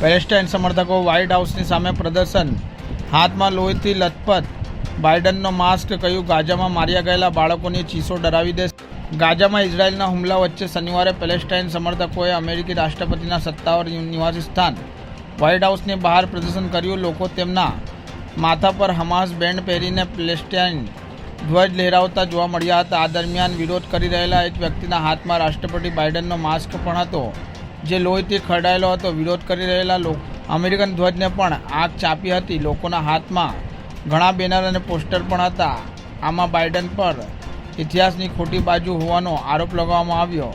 Palestine સમર્થકો white હાઉસની સામે પ્રદર્શન. હાથમાં લોહીથી લથપથ. બાઇડનનો માસ્ક કહ્યું ગાજામાં માર્યા ગયેલા બાળકોની ચીસો ડરાવી દેશે. ગાજામાં ઇઝરાયેલના હુમલા વચ્ચે શનિવારે પેલેસ્ટાઇન સમર્થકોએ અમેરિકી રાષ્ટ્રપતિના સત્તાવાર નિવાસી સ્થાન. વ્હાઇટ હાઉસની બહાર પ્રદર્શન કર્યું, લોકો તેમના માથા પર હમાસ બેન્ડ પહેરીને પેલેસ્ટાઇન ધ્વજ લહેરાવતા જોવા મળ્યા હતા. આ દરમિયાન વિરોધ કરી રહેલા એક વ્યક્તિના હાથમાં રાષ્ટ્રપતિ બાઇડનનો માસ્ક પણ હતો. જે લોહીથી ખરડાયેલો હતો, વિરોધ કરી રહેલા લોકો અમેરિકન ધ્વજને પણ આગ ચાપી હતી. લોકોના હાથમાં ઘણા બેનર અને પોસ્ટર પણ હતા. આમાં બાઇડન પર ઇતિહાસની ખોટી બાજુ હોવાનો આરોપ લગાવવામાં આવ્યો.